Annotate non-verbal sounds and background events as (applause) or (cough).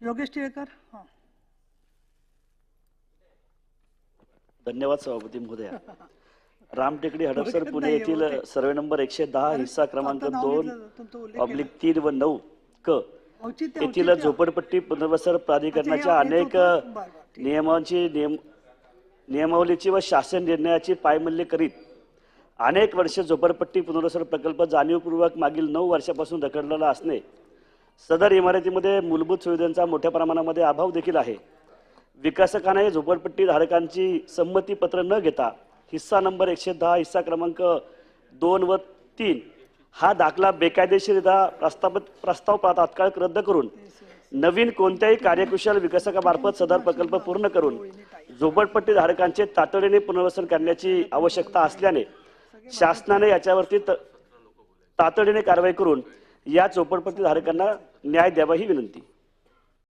योगेश टिळकर हां. धन्यवाद सभापती महोदया. (laughs) रामटेकडी हडपसर पुणे येथील सर्वे नंबर एकशे दहा हिस्सा क्रमांक दोन ऑब्लिक तीन व नऊ क येथील. झोपडपट्टी पुनर्वसन प्राधिकरणाच्या अनेक. नियमांची नियम नियमावलीची व शासन निर्णयाची पायमल्ली करीत अनेक वर्षे झोपडपट्टी पुनर्वसन प्रकल्प जाणीवपूर्वक मागील नऊ वर्षापासून रखडलेला असणे सदर इमारतीमध्ये मूलभूत सुविधांचा मोठ्या प्रमाणामध्ये अभाव देखील आहे. विकासकाने झोपडपट्टी धारकांची संमतीपत्र न घेता हिस्सा नंबर एकशे दहा हिस्सा क्रमांक दोन व तीन हा दाखला बेकायदेशीरित्या प्रस्तावित प्रस्ताव तात्काळ रद्द करून नवीन कोणत्याही कार्यकुशल विकासकामार्फत सदर प्रकल्प पूर्ण करून झोपडपट्टी धारकांचे तातडीने पुनर्वसन करण्याची आवश्यकता असल्याने शासनाने याच्यावरती त- तातडीने कारवाई करून या झोपडपट्टी धारकांना न्याय द्यावा ही विनंती.